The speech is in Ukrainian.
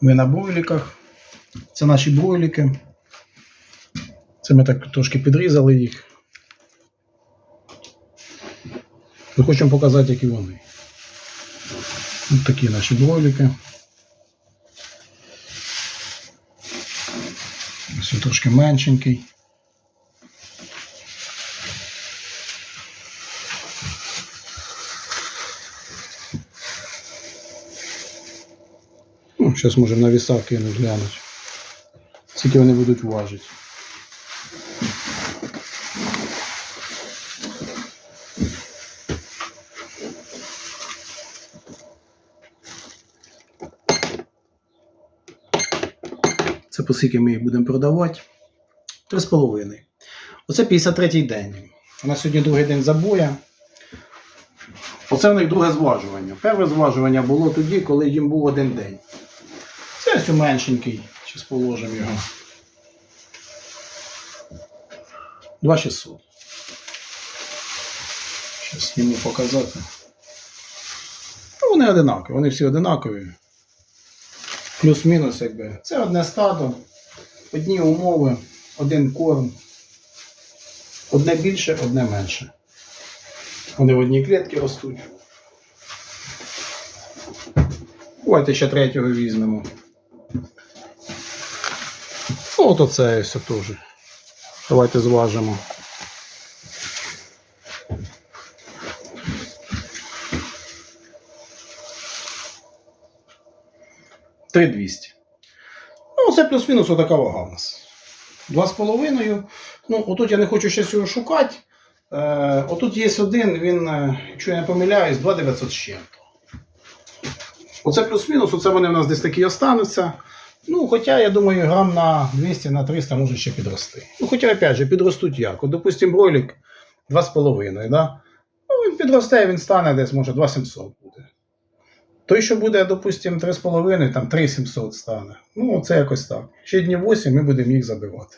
Ми на бройліках. Це наші бройліки. Це ми так трошки підрізали їх. Ми хочемо показати, які вони. Ось такі наші бройліки. Ось він трошки меншенький. Ну, зараз можемо на вісах кинуть глянути. Скільки вони будуть важити. Це по скільки ми їх будемо продавати. 3,5. Оце 53-й день. У нас сьогодні другий день забоя. Оце в них друге зважування. Перше зважування було тоді, коли їм був один день. Це ось меншенький. Зараз положимо його. 2600. Зараз йому показати. Ну, вони одинакові, вони всі одинакові. Плюс-мінус, якби. Це одне стадо, одні умови, один корм. Одне більше, одне менше. Вони в одній клітці ростуть. Давайте ще третього візьмемо. От оце ось теж. Давайте зважимо. Три 200. Ну, це плюс-мінус отака вага у нас. Два з половиною. Ну, отут я не хочу щось його шукати. Е, отут є один, він, е, якщо я не помиляюсь, 2900 з чим-то. Оце плюс-мінус, оце вони в нас десь такі остануться. Ну, хоча, я думаю, грам на 200, на 300 може ще підрости. Ну, хоча, опять же, підростуть як. От, допустим, бройлік 2,5, да? Ну, він підросте, він стане десь, може, 2700 буде. Той, що буде, допустимо, 3,5, там 3700 стане. Ну, це якось так. Ще дні 8 ми будемо їх забивати.